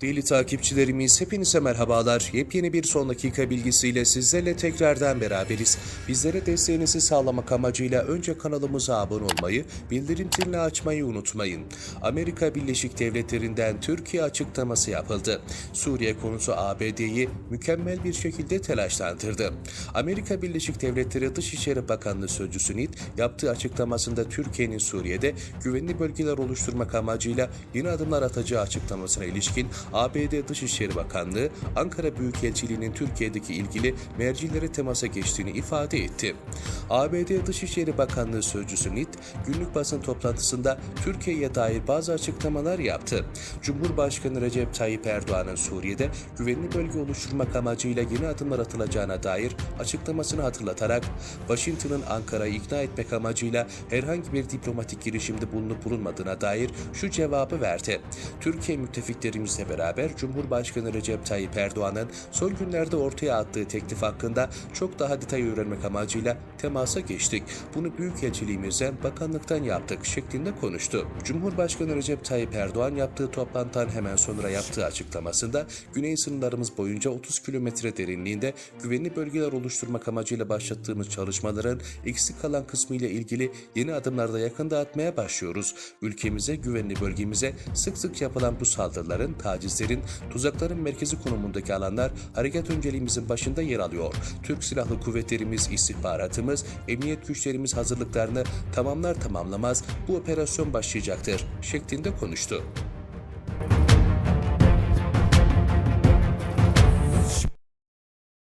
Değerli takipçilerimiz hepinize merhabalar. Yepyeni bir son dakika bilgisiyle sizlerle tekrardan beraberiz. Bizlere desteğinizi sağlamak amacıyla önce kanalımıza abone olmayı, bildirim zilini açmayı unutmayın. Amerika Birleşik Devletleri'nden Türkiye açıklaması yapıldı. Suriye konusu ABD'yi mükemmel bir şekilde telaşlandırdı. Amerika Birleşik Devletleri Dışişleri Bakanlığı Sözcüsü Nit yaptığı açıklamasında Türkiye'nin Suriye'de güvenli bölgeler oluşturmak amacıyla yeni adımlar atacağı açıklamasına ilişkin ABD Dışişleri Bakanlığı, Ankara Büyükelçiliği'nin Türkiye'deki ilgili mercilere temasa geçtiğini ifade etti. ABD Dışişleri Bakanlığı Sözcüsü Nit, günlük basın toplantısında Türkiye'ye dair bazı açıklamalar yaptı. Cumhurbaşkanı Recep Tayyip Erdoğan'ın Suriye'de güvenli bölge oluşturmak amacıyla yeni adımlar atılacağına dair açıklamasını hatırlatarak, Washington'ın Ankara'yı ikna etmek amacıyla herhangi bir diplomatik girişimde bulunup bulunmadığına dair şu cevabı verdi. Türkiye müttefiklerimizle beraber Cumhurbaşkanı Recep Tayyip Erdoğan'ın son günlerde ortaya attığı teklif hakkında çok daha detay öğrenmek amacıyla temasa geçtik. Bunu Büyükelçiliğimizden, bakanlıktan yaptık şeklinde konuştu. Cumhurbaşkanı Recep Tayyip Erdoğan yaptığı toplantıdan hemen sonra yaptığı açıklamasında güney sınırlarımız boyunca 30 kilometre derinliğinde güvenli bölgeler oluşturmak amacıyla başlattığımız çalışmaların eksik kalan kısmı ile ilgili yeni adımlarda yakında atmaya başlıyoruz. Ülkemize, güvenli bölgemize sık sık yapılan bu saldırıların, tacizlerin, tuzakların merkezi konumundaki alanlar harekat önceliğimizin başında yer alıyor. Türk Silahlı Kuvvetlerimiz, istihbaratımız, emniyet güçlerimiz hazırlıklarını tamamlar tamamlamaz bu operasyon başlayacaktır şeklinde konuştu.